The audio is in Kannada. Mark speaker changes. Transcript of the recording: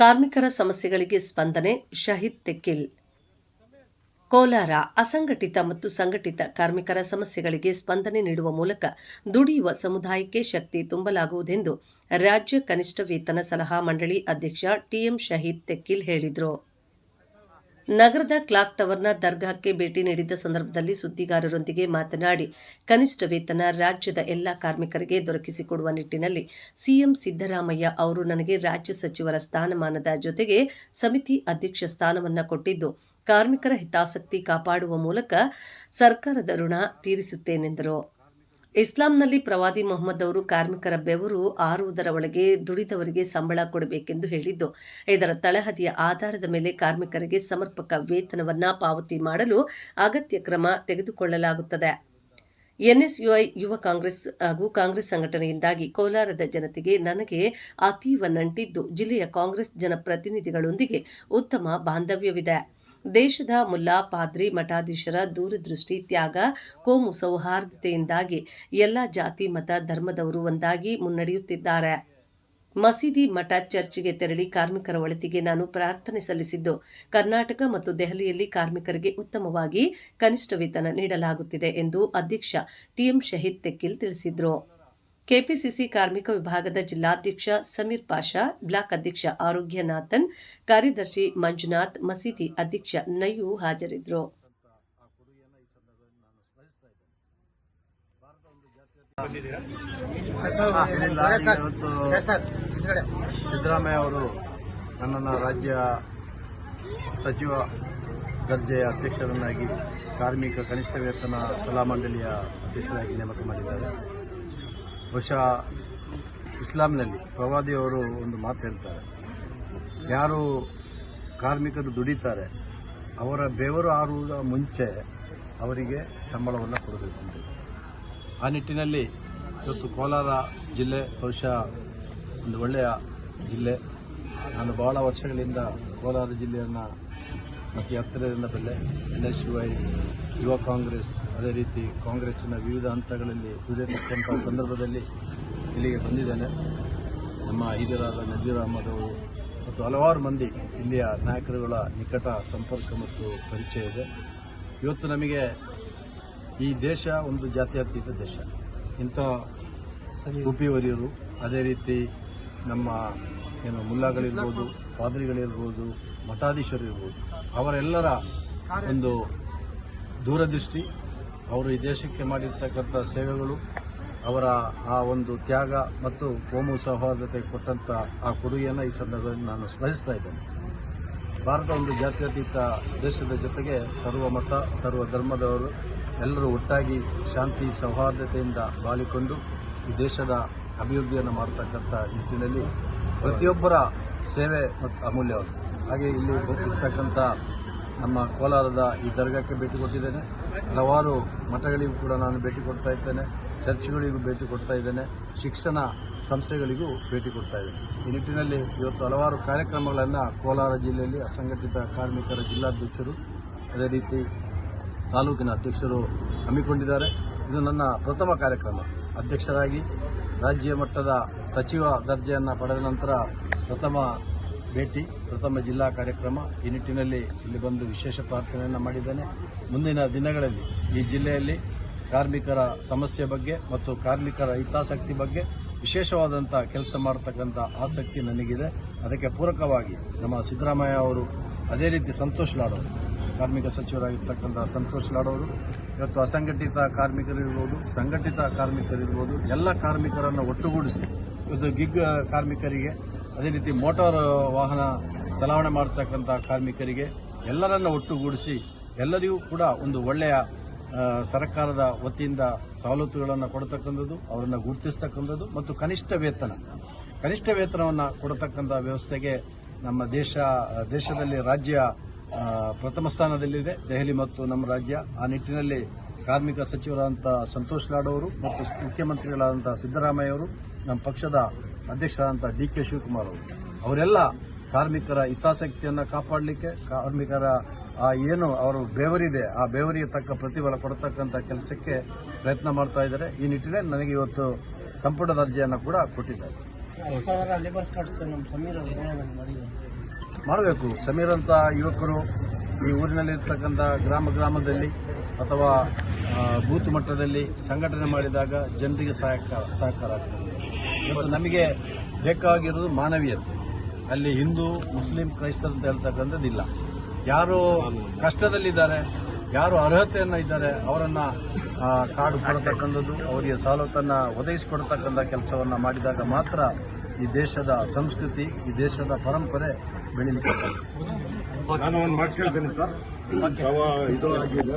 Speaker 1: ಕಾರ್ಮಿಕರ ಸಮಸ್ಯೆಗಳಿಗೆ ಸ್ಪಂದನೆ ಶಹೀದ್ ತೆಕ್ಕಿಲ್. ಕೋಲಾರ ಅಸಂಘಟಿತ ಮತ್ತು ಸಂಘಟಿತ ಕಾರ್ಮಿಕರ ಸಮಸ್ಯೆಗಳಿಗೆ ಸ್ಪಂದನೆ ನೀಡುವ ಮೂಲಕ ದುಡಿಯುವ ಸಮುದಾಯಕ್ಕೆ ಶಕ್ತಿ ತುಂಬಲಾಗುವುದೆಂದು ರಾಜ್ಯ ಕನಿಷ್ಠ ವೇತನ ಸಲಹಾ ಮಂಡಳಿ ಅಧ್ಯಕ್ಷ ಟಿಎಂ ಶಹೀದ್ ತೆಕ್ಕಿಲ್ ಹೇಳಿದರು. ನಗರದ ಕ್ಲಾಕ್ ಟವರ್ನ ದರ್ಗಾಕ್ಕೆ ಭೇಟಿ ನೀಡಿದ್ದ ಸಂದರ್ಭದಲ್ಲಿ ಸುದ್ದಿಗಾರರೊಂದಿಗೆ ಮಾತನಾಡಿ, ಕನಿಷ್ಠ ವೇತನ ರಾಜ್ಯದ ಎಲ್ಲ ಕಾರ್ಮಿಕರಿಗೆ ದೊರಕಿಸಿಕೊಡುವ ನಿಟ್ಟಿನಲ್ಲಿ ಸಿಎಂ ಸಿದ್ದರಾಮಯ್ಯ ಅವರು ನನಗೆ ರಾಜ್ಯ ಸಚಿವರ ಸ್ಥಾನಮಾನದ ಜೊತೆಗೆ ಸಮಿತಿ ಅಧ್ಯಕ್ಷ ಸ್ಥಾನವನ್ನು ಕೊಟ್ಟಿದ್ದು, ಕಾರ್ಮಿಕರ ಹಿತಾಸಕ್ತಿ ಕಾಪಾಡುವ ಮೂಲಕ ಸರ್ಕಾರದ ಋಣ ತೀರಿಸುತ್ತೇನೆಂದರು. ಇಸ್ಲಾಂನಲ್ಲಿ ಪ್ರವಾದಿ ಮೊಹಮ್ಮದ್ ಅವರು ಕಾರ್ಮಿಕರ ಬೆವರು ಆರುವುದರ ಒಳಗೆ ದುಡಿದವರಿಗೆ ಸಂಬಳ ಕೊಡಬೇಕೆಂದು ಹೇಳಿದ್ದು, ಇದರ ತಳಹದಿಯ ಆಧಾರದ ಮೇಲೆ ಕಾರ್ಮಿಕರಿಗೆ ಸಮರ್ಪಕ ವೇತನವನ್ನ ಪಾವತಿ ಮಾಡಲು ಅಗತ್ಯ ಕ್ರಮ ತೆಗೆದುಕೊಳ್ಳಲಾಗುತ್ತದೆ. ಎನ್ಎಸ್ಯುಐ ಯುವ ಕಾಂಗ್ರೆಸ್ ಹಾಗೂ ಕಾಂಗ್ರೆಸ್ ಸಂಘಟನೆಯಿಂದಾಗಿ ಕೋಲಾರದ ಜನತೆಗೆ ನನಗೆ ಅತೀವ ನಂಟಿದ್ದು ಜಿಲ್ಲೆಯ ಕಾಂಗ್ರೆಸ್ ಜನಪ್ರತಿನಿಧಿಗಳೊಂದಿಗೆ ಉತ್ತಮ ಬಾಂಧವ್ಯವಿದೆ. ದೇಶದ ಮುಲ್ಲಾ ಪಾದ್ರಿ ಮಠಾಧೀಶರ ದೂರದೃಷ್ಟಿ ತ್ಯಾಗ, ಕೋಮು ಸೌಹಾರ್ದತೆಯಿಂದಾಗಿ ಎಲ್ಲ ಜಾತಿ, ಮತ, ಧರ್ಮದವರು ಒಂದಾಗಿ ಮುನ್ನಡೆಯುತ್ತಿದ್ದಾರೆ. ಮಸೀದಿ ಮಠ ಚರ್ಚ್ಗೆ ತೆರಳಿ ಕಾರ್ಮಿಕರ ಒಳತಿಗೆ ನಾನು ಪ್ರಾರ್ಥನೆ ಸಲ್ಲಿಸಿದ್ದು. ಕರ್ನಾಟಕ ಮತ್ತು ದೆಹಲಿಯಲ್ಲಿ ಕಾರ್ಮಿಕರಿಗೆ ಉತ್ತಮವಾಗಿ ಕನಿಷ್ಠ ವೇತನ ನೀಡಲಾಗುತ್ತಿದೆ ಎಂದು ಅಧ್ಯಕ್ಷ ಟಿಎಂ ಶಹೀದ್ ತೆಕ್ಕಿಲ್ ತಿಳಿಸಿದರು. ಕೆಪಿಸಿಸಿ ಕಾರ್ಮಿಕ ವಿಭಾಗದ ಜಿಲ್ಲಾಧ್ಯಕ್ಷ ಸಮೀರ್ ಪಾಷಾ, ಬ್ಲಾಕ್ ಅಧ್ಯಕ್ಷ ಆರೋಗ್ಯನಾಥನ್, ಕಾರ್ಯದರ್ಶಿ ಮಂಜುನಾಥ್, ಮಸೀದಿ ಅಧ್ಯಕ್ಷ ನಯ್ಯು ಹಾಜರಿದ್ದರು.
Speaker 2: ಸಿದ್ದರಾಮಯ್ಯ ಅವರು ನನ್ನನ್ನು ರಾಜ್ಯ ಸಚಿವ ದರ್ಜೆಯ ಅಧ್ಯಕ್ಷರನ್ನಾಗಿ ಕಾರ್ಮಿಕ ಕನಿಷ್ಠ ವೇತನ ಸಲಹಾ ಮಂಡಳಿಯ ಅಧ್ಯಕ್ಷರಾಗಿ ನೇಮಕ ಮಾಡಿದ್ದಾರೆ. ಬಹುಶಃ ಇಸ್ಲಾಂನಲ್ಲಿ ಪ್ರವಾದಿಯವರು ಒಂದು ಮಾತು ಹೇಳ್ತಾರೆ. ಯಾರು ಕಾರ್ಮಿಕರು ದುಡಿತಾರೆ, ಅವರ ಬೆವರು ಆರುವುದ ಮುಂಚೆ ಅವರಿಗೆ ಸಂಬಳವನ್ನು ಕೊಡಬೇಕು ಆ ನಿಟ್ಟಿನಲ್ಲಿ ಇವತ್ತು ಕೋಲಾರ ಜಿಲ್ಲೆ ಬಹುಶಃ ಒಂದು ಒಳ್ಳೆಯ ಜಿಲ್ಲೆ. ನಾನು ಬಹಳ ವರ್ಷಗಳಿಂದ ಕೋಲಾರ ಜಿಲ್ಲೆಯನ್ನು ಅತಿ ಹತ್ತಿರದಿಂದ ಬೆಲೆ ಎನ್ ಎಸ್ ಯು ಐ ಯುವ ಕಾಂಗ್ರೆಸ್ ಅದೇ ರೀತಿ ಕಾಂಗ್ರೆಸ್ಸಿನ ವಿವಿಧ ಹಂತಗಳಲ್ಲಿ ದುಡಿಯತಕ್ಕಂಥ ಸಂದರ್ಭದಲ್ಲಿ ಇಲ್ಲಿಗೆ ಬಂದಿದ್ದೇನೆ. ನಮ್ಮ ಹಿರಿಯರಾದ ನಜೀರ್ ಅಹಮದ್ ಅವರು ಮತ್ತು ಹಲವಾರು ಮಂದಿ ಇಲ್ಲಿಯ ನಾಯಕರುಗಳ ನಿಕಟ ಸಂಪರ್ಕ ಮತ್ತು ಪರಿಚಯ ಇದೆ. ಇವತ್ತು ನಮಗೆ ಈ ದೇಶ ಒಂದು ಜಾತ್ಯತೀತ ದೇಶ. ಇಂಥ ಉಪಿವರಿಯರು ಅದೇ ರೀತಿ ನಮ್ಮ ಏನು ಮುಲ್ಲಾಗಳಿರ್ಬೋದು ಪಾದ್ರಿಗಳಿರ್ಬೋದು ಮಠಾಧೀಶರು ಇರ್ಬೋದು ಅವರೆಲ್ಲರ ಒಂದು ದೂರದೃಷ್ಟಿ, ಅವರು ಈ ದೇಶಕ್ಕೆ ಮಾಡಿರ್ತಕ್ಕಂಥ ಸೇವೆಗಳು, ಅವರ ಆ ಒಂದು ತ್ಯಾಗ ಮತ್ತು ಕೋಮು ಸೌಹಾರ್ದತೆ ಕೊಟ್ಟಂಥ ಆ ಕೊಡುಗೆಯನ್ನು ಈ ಸಂದರ್ಭದಲ್ಲಿ ನಾನು ಸ್ಮರಿಸ್ತಾ ಇದ್ದೇನೆ. ಭಾರತ ಒಂದು ಜಾತ್ಯತೀತ ದೇಶದ ಜೊತೆಗೆ ಸರ್ವ ಮತ, ಸರ್ವ ಧರ್ಮದವರು ಎಲ್ಲರೂ ಒಟ್ಟಾಗಿ ಶಾಂತಿ, ಸೌಹಾರ್ದತೆಯಿಂದ ಬಾಳಿಕೊಂಡು ಈ ದೇಶದ ಅಭಿವೃದ್ಧಿಯನ್ನು ಮಾಡತಕ್ಕಂಥ ನಿಟ್ಟಿನಲ್ಲಿ ಪ್ರತಿಯೊಬ್ಬರ ಸೇವೆ ಮತ್ತು ಅಮೂಲ್ಯವಾದ ಹಾಗೆ ಇಲ್ಲಿ ಇರ್ತಕ್ಕಂಥ ನಮ್ಮ ಕೋಲಾರದ ಈ ದರ್ಗಾಕ್ಕೆ ಭೇಟಿ ಕೊಟ್ಟಿದ್ದೇನೆ. ಹಲವಾರು ಮಠಗಳಿಗೂ ಕೂಡ ನಾನು ಭೇಟಿ ಕೊಡ್ತಾ ಇದ್ದೇನೆ. ಚರ್ಚ್ಗಳಿಗೂ ಭೇಟಿ ಕೊಡ್ತಾ ಇದ್ದೇನೆ. ಶಿಕ್ಷಣ ಸಂಸ್ಥೆಗಳಿಗೂ ಭೇಟಿ ಕೊಡ್ತಾ ಇದ್ದೇನೆ. ಈ ನಿಟ್ಟಿನಲ್ಲಿ ಇವತ್ತು ಹಲವಾರು ಕಾರ್ಯಕ್ರಮಗಳನ್ನು ಕೋಲಾರ ಜಿಲ್ಲೆಯಲ್ಲಿ ಅಸಂಘಟಿತ ಕಾರ್ಮಿಕರ ಜಿಲ್ಲಾಧ್ಯಕ್ಷರು, ಅದೇ ರೀತಿ ತಾಲೂಕಿನ ಅಧ್ಯಕ್ಷರು ಹಮ್ಮಿಕೊಂಡಿದ್ದಾರೆ. ಇದು ನನ್ನ ಪ್ರಥಮ ಕಾರ್ಯಕ್ರಮ. ಅಧ್ಯಕ್ಷರಾಗಿ ರಾಜ್ಯ ಮಟ್ಟದ ಸಚಿವ ದರ್ಜೆಯನ್ನು ಪಡೆದ ನಂತರ ಪ್ರಥಮ ಭೇಟಿ, ಪ್ರಥಮ ಜಿಲ್ಲಾ ಕಾರ್ಯಕ್ರಮ. ಈ ನಿಟ್ಟಿನಲ್ಲಿ ಇಲ್ಲಿ ಬಂದು ವಿಶೇಷ ಪ್ರಾರ್ಥನೆಯನ್ನು ಮಾಡಿದ್ದೇನೆ. ಮುಂದಿನ ದಿನಗಳಲ್ಲಿ ಈ ಜಿಲ್ಲೆಯಲ್ಲಿ ಕಾರ್ಮಿಕರ ಸಮಸ್ಯೆ ಬಗ್ಗೆ ಮತ್ತು ಕಾರ್ಮಿಕರ ಹಿತಾಸಕ್ತಿ ಬಗ್ಗೆ ವಿಶೇಷವಾದಂಥ ಕೆಲಸ ಮಾಡತಕ್ಕಂಥ ಆಸಕ್ತಿ ನನಗಿದೆ. ಅದಕ್ಕೆ ಪೂರಕವಾಗಿ ನಮ್ಮ ಸಿದ್ದರಾಮಯ್ಯ ಅವರು ಅದೇ ರೀತಿ ಸಂತೋಷ್ ಲಾಡೋರು, ಕಾರ್ಮಿಕ ಸಚಿವರಾಗಿರ್ತಕ್ಕಂಥ ಸಂತೋಷ್ ಲಾಡೋರು, ಇವತ್ತು ಅಸಂಘಟಿತ ಕಾರ್ಮಿಕರಿರ್ಬೋದು ಸಂಘಟಿತ ಕಾರ್ಮಿಕರಿರ್ಬೋದು ಎಲ್ಲ ಕಾರ್ಮಿಕರನ್ನು ಒಟ್ಟುಗೂಡಿಸಿ, ಇವತ್ತು ಗಿಗ್ ಕಾರ್ಮಿಕರಿಗೆ ಅದೇ ರೀತಿ ಮೋಟಾರ್ ವಾಹನ ಚಲಾವಣೆ ಮಾಡತಕ್ಕಂಥ ಕಾರ್ಮಿಕರಿಗೆ ಎಲ್ಲರನ್ನ ಒಟ್ಟುಗೂಡಿಸಿ ಎಲ್ಲರಿಗೂ ಕೂಡ ಒಂದು ಒಳ್ಳೆಯ ಸರ್ಕಾರದ ವತಿಯಿಂದ ಸವಲತ್ತುಗಳನ್ನು ಕೊಡತಕ್ಕಂಥದ್ದು, ಅವರನ್ನು ಗುರುತಿಸ್ತಕ್ಕಂಥದ್ದು ಮತ್ತು ಕನಿಷ್ಠ ವೇತನ. ಕನಿಷ್ಠ ವೇತನವನ್ನು ಕೊಡತಕ್ಕಂಥ ವ್ಯವಸ್ಥೆಗೆ ನಮ್ಮ ದೇಶ, ದೇಶದಲ್ಲಿ ರಾಜ್ಯ ಪ್ರಥಮ ಸ್ಥಾನದಲ್ಲಿದೆ. ದೆಹಲಿ ಮತ್ತು ನಮ್ಮ ರಾಜ್ಯ. ಆ ನಿಟ್ಟಿನಲ್ಲಿ ಕಾರ್ಮಿಕ ಸಚಿವರಾದಂಥ ಸಂತೋಷ್ ಲಾಡ್ ಅವರು ಮತ್ತು ಮುಖ್ಯಮಂತ್ರಿಗಳಾದಂಥ ಸಿದ್ದರಾಮಯ್ಯ ಅವರು ನಮ್ಮ ಪಕ್ಷದ ಅಧ್ಯಕ್ಷರಾದಂಥ ಡಿ ಕೆ ಶಿವಕುಮಾರ್ ಅವರು. ಅವರೆಲ್ಲ ಕಾರ್ಮಿಕರ ಹಿತಾಸಕ್ತಿಯನ್ನು ಕಾಪಾಡಲಿಕ್ಕೆ ಕಾರ್ಮಿಕರ ಆ ಏನು ಅವರು ಬೇವರಿದೆ ಆ ಬೇವರಿಗೆ ತಕ್ಕ ಪ್ರತಿಫಲ ಕೊಡತಕ್ಕಂಥ ಕೆಲಸಕ್ಕೆ ಪ್ರಯತ್ನ ಮಾಡ್ತಾ ಇದ್ದಾರೆ. ಈ ನಿಟ್ಟಿನಲ್ಲಿ ನನಗೆ ಇವತ್ತು ಸಂಪುಟ ದರ್ಜೆಯನ್ನು ಕೂಡ ಕೊಟ್ಟಿದ್ದಾರೆ. ಮಾಡಬೇಕು. ಸಮೀರ್ ಅಂತ ಯುವಕರು ಈ ಊರಿನಲ್ಲಿರ್ತಕ್ಕಂಥ ಗ್ರಾಮ ಗ್ರಾಮದಲ್ಲಿ ಅಥವಾ ಬೂತ್ ಮಟ್ಟದಲ್ಲಿ ಸಂಘಟನೆ ಮಾಡಿದಾಗ ಜನರಿಗೆ ಸಹಕಾರ ಸಹಕಾರ ಆಗ್ತದೆ. ಇವತ್ತು ನಮಗೆ ಬೇಕಾಗಿರೋದು ಮಾನವೀಯತೆ. ಅಲ್ಲಿ ಹಿಂದೂ ಮುಸ್ಲಿಂ ಕ್ರೈಸ್ತರು ಅಂತ ಹೇಳ್ತಕ್ಕಂಥದ್ದಿಲ್ಲ ಯಾರು ಕಷ್ಟದಲ್ಲಿದ್ದಾರೆ ಯಾರು ಅರ್ಹತೆಯನ್ನು ಇದ್ದಾರೆ ಅವರನ್ನು ಕಾಡು ಕೊಡತಕ್ಕಂಥದ್ದು ಅವರಿಗೆ ಸವಲತ್ತನ್ನು ಒದಗಿಸಿಕೊಡ್ತಕ್ಕಂಥ ಕೆಲಸವನ್ನು ಮಾಡಿದಾಗ ಮಾತ್ರ ಈ ದೇಶದ ಸಂಸ್ಕೃತಿ ಈ ದೇಶದ ಪರಂಪರೆ ಬೆಳೀಲಿಕ್ಕೆ
Speaker 3: ನಾನು ಒಂದು ಮಾಡಿಸ್ಕೊಳ್ತೇನೆ ಸರ್. ಇದು ಆಗಿದೆ